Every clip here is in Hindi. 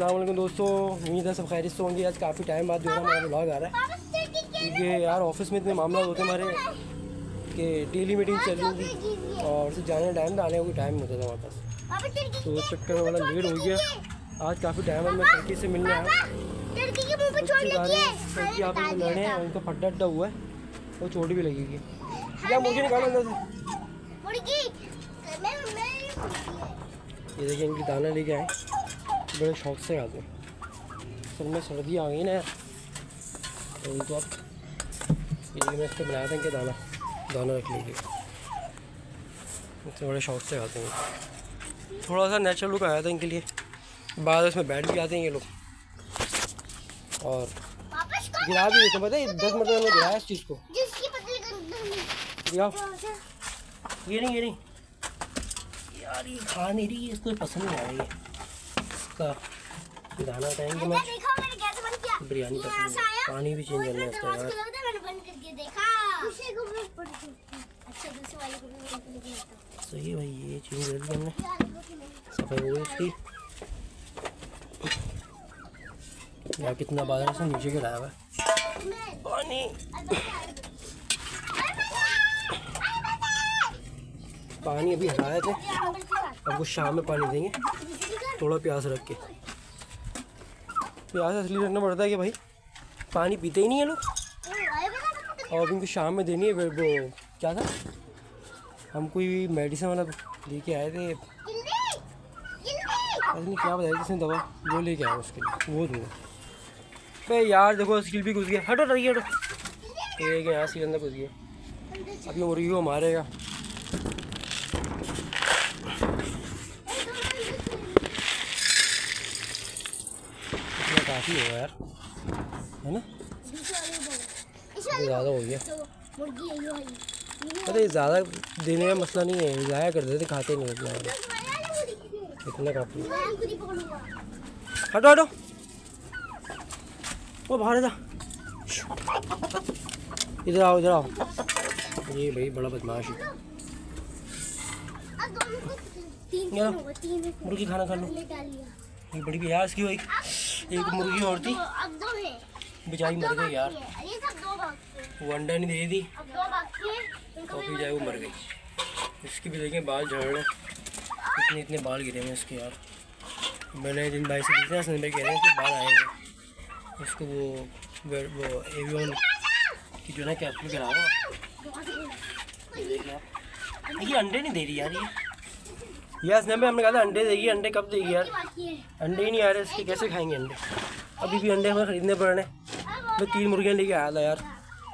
अस्सलाम वालेकुम दोस्तों उम्मीद है सब खैरियत से होंगे। आज काफ़ी टाइम बाद जो है हमारा ब्लॉग आ रहा है। क्योंकि यार ऑफ़िस में इतने मामला होते हैं हमारे कि डेली मीटिंग चल रही थी और उसे जाने टाइम था आने का कोई टाइम नहीं होता था हमारे पास। तो उस चक्कर में वाला लेट हो गया। आज काफ़ी टाइम बाद मैं लड़की से मिलने आया। लड़की के मुँह पे चोट उसके लगी आप लड़े हैं। उनका फड्डा अड्डा हुआ है। वो चोट भी लगेगी। क्या मुझे निकालो अंदर से। ये देखिए इनकी दाना लेके आए। बड़े शौक से खाते हैं फिर में सर्दी आ गई ना। तो उनको अब ये मैं इसको बनाया था इनके दाना दाना रख लीजिए तो बड़े शौक से खाते हैं। थोड़ा सा नेचुरल लुक आया था इनके लिए। बाद उसमें बैठ भी आते हैं ये लोग। और गिरा भी देते पता है? दस मिनट में गिराया इस चीज़ को। गिराओ। ये नहीं ये नहीं। यार ये खा नहीं रही इसको पसंद नहीं आ रही। है इसका दाना बताएँगे मैं देखा मैंने कैसे बंद किया। बिरयानी है पानी भी चेंज करना है इसका यार। अच्छा दूसरे वाले को भी बंद करके देखा सही है भाई ये चेंज कर दी हमने। यार सफ़ाई हो गई इसकी। यार कितना बादल से नीचे गिराया हुआ है। पानी। पानी अभी हटाए थे। अब वो शाम में पानी देंगे। थोड़ा प्यास रख के। प्यास असली रखना पड़ता है कि भाई? पानी पीते ही नहीं है लोग। और इनको शाम में देनी है, वो क्या था? हम कोई मेडिसिन वाला लेके आए थे। पता नहीं क्या बताया जिसने दवा, वो लेके आया उसके लिए, वो दूँगा। अबे यार, देखो स्किल भी घुस गया। हटो रही हटो। एक यहाँ से अंदर घुस गया। अभी मुर्गी को। मारेगा इतना काफ़ी होगा यार। है ना? ज़्यादा हो गया। है अरे ज़्यादा देने का मसला नहीं है। ज़ाया कर देते खाते नहीं इतना इतना काफ़ी है। ही हटो हटो। वो बाहर जा। इधर आओ इधर आओ। ये भाई बड़ा बदमाश है। मुर्गी खाना खा लो। ये बड़ी भी यार इसकी एक एक मुर्गी और थी। बेचारी मर गई यार। वो अंडा नहीं दे दी। और फिर जाए वो मर गई। इसकी भी देखें, बाल झड़ रहे इतने इतने बाल गिरे हैं इसके यार। मैंने जिन भाई से पूछा, उसने भाई कह रहे हैं कि बाल आएँगे इसको वो वो एवियन की जो ना कैप्सूल करा दो ये देखिए अंडे नहीं दे रही यार ये। यस ने हमने कहा था अंडे देगी अंडे कब देगी यार? अंडे ही नहीं आ रहे इसके कैसे खाएँगे अंडे? अभी भी अंडे हमें खरीदने पड़ रहे हैं। मैं तीन मुर्गियाँ लेके आया था यार।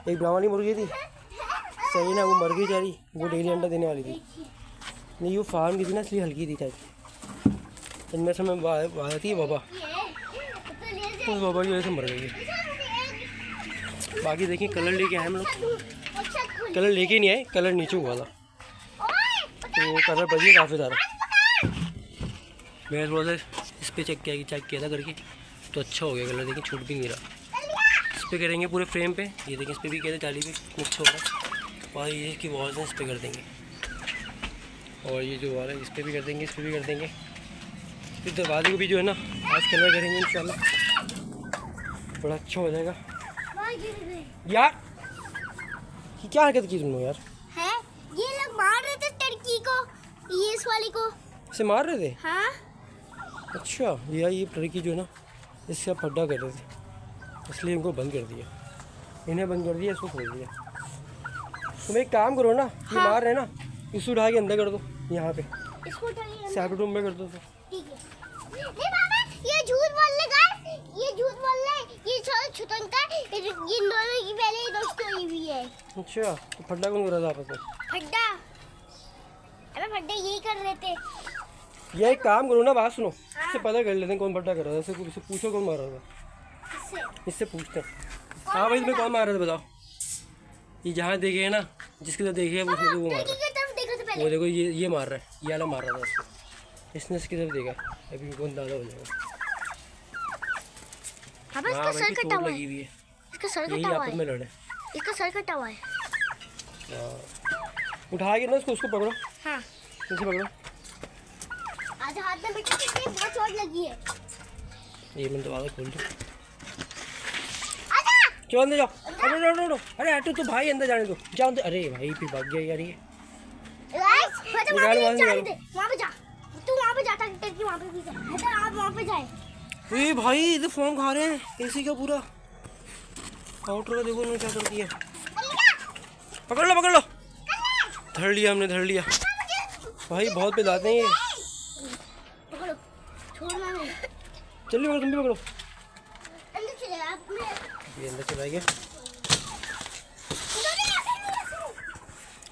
एक ब्राह्मणी मुर्गी थी। सही ना वो मर गई जा रही वो डेली अंडा देने वाली थी। नहीं वो फार्म की थी ना इसलिए हल्की थी शायद इनमें से मैं बात थी बाबा। उस बाबा की वजह से मर गई। बाकी देखिए कलर लेके आए हम लोग। कलर लेके नहीं आए कलर नीचे हुआ था। तो कलर गया काफ़ी ज़्यादा। मैं थोड़ा सा इस पर चेक किया चेक किया था करके तो अच्छा हो गया कलर देखिए छूट भी नहीं रहा। इस पर करेंगे पूरे फ्रेम पे ये देखिए इस पर भी कहते जाली भी अच्छा हो रहा। और ये की वॉल्स हैं इस पर कर देंगे। और ये जो वाला है इस पर भी कर देंगे इस पर भी कर देंगे। फिर दरवाजे को भी जो है ना आज कलर करेंगे इंशाल्लाह। बड़ा अच्छा हो जाएगा। यार ये क्या हरकत की तुमने यार? है? ये लोग मार रहे थे टर्की को ये इस वाली को। इसे मार रहे थे? हाँ। अच्छा भैया ये लड़की जो है ना इसका फड्डा कर रहे थे इसलिए इनको बंद कर दिया। इन्हें बंद कर दिया इसको खोल दिया। तुम एक काम करो ना ये मार रहे हैं ना इसे उठा के अंदर कर दो यहाँ पे। इसको सेपरेट रूम में कर दो तो। ठीक है। नहीं बाबा ये झूठ बोल रहे ये झूठ बोल रहे ये छोटा छुतन का ये दोनों की पहले ही दोस्ती हुई हुई है। अच्छा तो फड्डा कौन कर रहा था आपस में? फड्डा। अबे फड्डा यही कर रहे थे। ये एक काम करो ना बात सुनो। इससे पता कर लेते हैं कौन फड्डा कर रहा था इससे इससे पूछो कौन मार रहा था। इससे। पूछते हैं। हाँ भाई तुम्हें कौन मार रहा था बताओ। ये जहाँ देखे है ना जिसके साथ देखे है वो वो मार रहा तरफ़ तो है। वो देखो ये ये मार रहा है। ये वाला मार रहा था इसको। इसने इसकी तरफ़ देखा। अभी कौन दादा हो जाएगा। हाँ हाँ इसका सर कटा हुआ लगी है। हुई है। इसका सर यही कटा हुआ आपस है। में लड़े इसका सर कटा हुआ है। हाँ। उठा के ना उसको उसको पकड़ो। हाँ। इसे पकड़ो। आज हाथ में बेटा बहुत चोट लगी है। ये मैंने दरवाज़ा खोल दिया आजा। चलो अंदर जाओ। अरे नो नो नो अरे आटू तो भाई अंदर जाने दो। जाओ अंदर। अरे भाई फिर भाग गया यार ये। गाइस मैं तो वहाँ पे जाने दे। वहाँ पे जा। तू वहाँ पे जाता टेक वहाँ पे भी जा। हैदर आप वहाँ पे जाए। ए भाई इधर फॉर्म खा रहे हैं। एसी का पूरा? आउटर का देखो उन्होंने क्या कर दिया। पकड़ लो। पकड़ लो धर लिया हमने धर लिया। भाई बहुत पिलाते हैं ये। चलिए पकड़ो तुम भी पकड़ो। ये अंदर चला गया।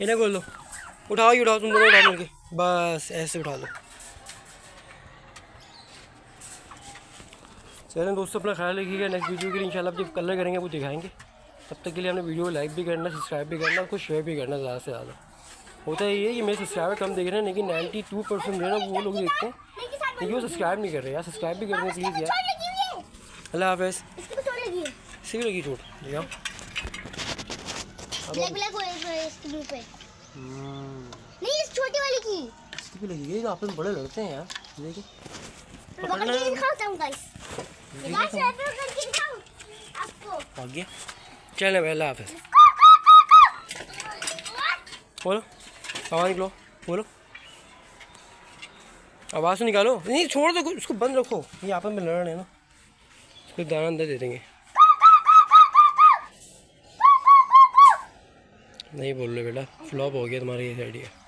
इन्हें खोल लो उठाओ ही उठाओ तुम दोनों उठाओ मिलके बस ऐसे उठा लो चलें दोस्तों अपना ख्याल रखिएगा। नेक्स्ट वीडियो के लिए इंशाल्लाह जब कलर करेंगे वो दिखाएँगे। तब तक के लिए हमने वीडियो लाइक भी करना सब्सक्राइब भी करना कुछ शेयर भी करना ज़्यादा से ज़्यादा। होता ये है कि मेरे सब्सक्राइबर कम देख रहे हैं लेकिन 92 परसेंट जो है ना वो लोग देखते हैं। नहीं के साथ लेकिन वो सब्सक्राइब नहीं कर रहे यार? सब्सक्राइब भी कर दें प्लीज़ यार है। अल्लाह हाफिज़। इसकी चोट लगी है। चोट। जाओ ब्लैक ब्लैक इसके मुँह पे। हम्म, नहीं इस छोटी वाली की। इसकी भी लगी गई आपस में बड़े लड़ते हैं यार। देखिए पकड़ के दिखाता हूँ गाइस गाइस मैं करके दिखाऊँ आपको। भाग गया। चले भाई अल्लाह हाफिज़। बोलो। आवाज़ निकलो। बोलो। आवाज़ तो निकालो। नहीं, छोड़ दो उसको बंद रखो। ये आपस में लड़ रहे हैं ना। उसको दाना अंदर दे देंगे। नहीं बोल रहे बेटा फ्लॉप हो गया तुम्हारा ये आइडिया